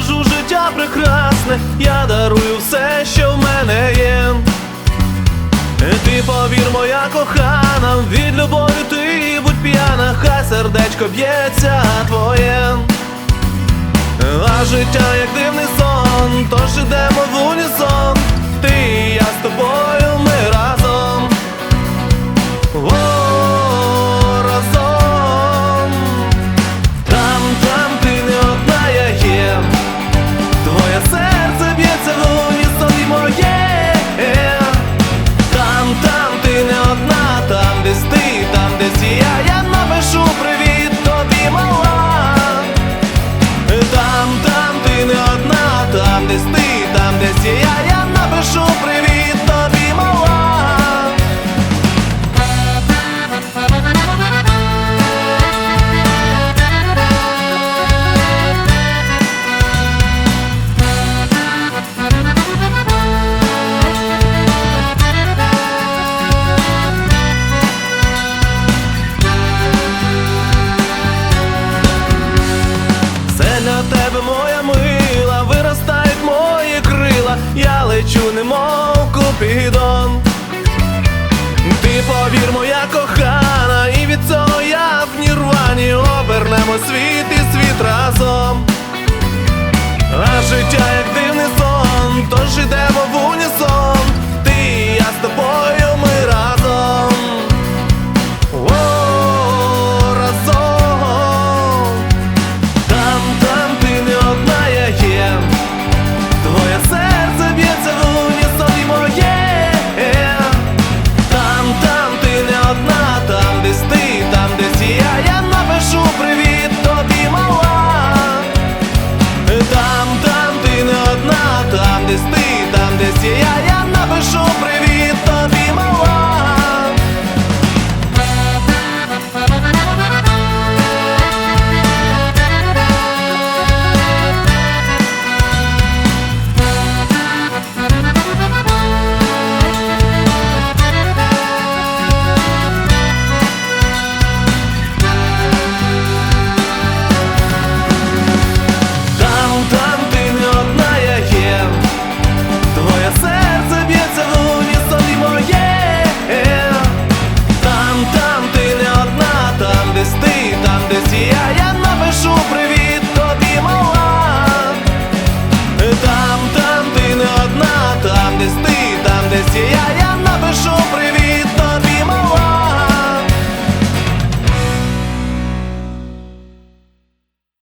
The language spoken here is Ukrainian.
кажу, життя прекрасне, я дарую все, що в мене є. Е, ти повір, моя кохана, від любові ти будь п'яна, хай сердечко б'ється твоє, а життя, як дивний сон, тож ідемо в унісон тебе, моя мила, виростають мої крила, я лечу, немов купідон. Ти повір, моя кохана, і від цього я в нірвані. Обернемо світ і світ разом, а життя, як дивний сон this thing.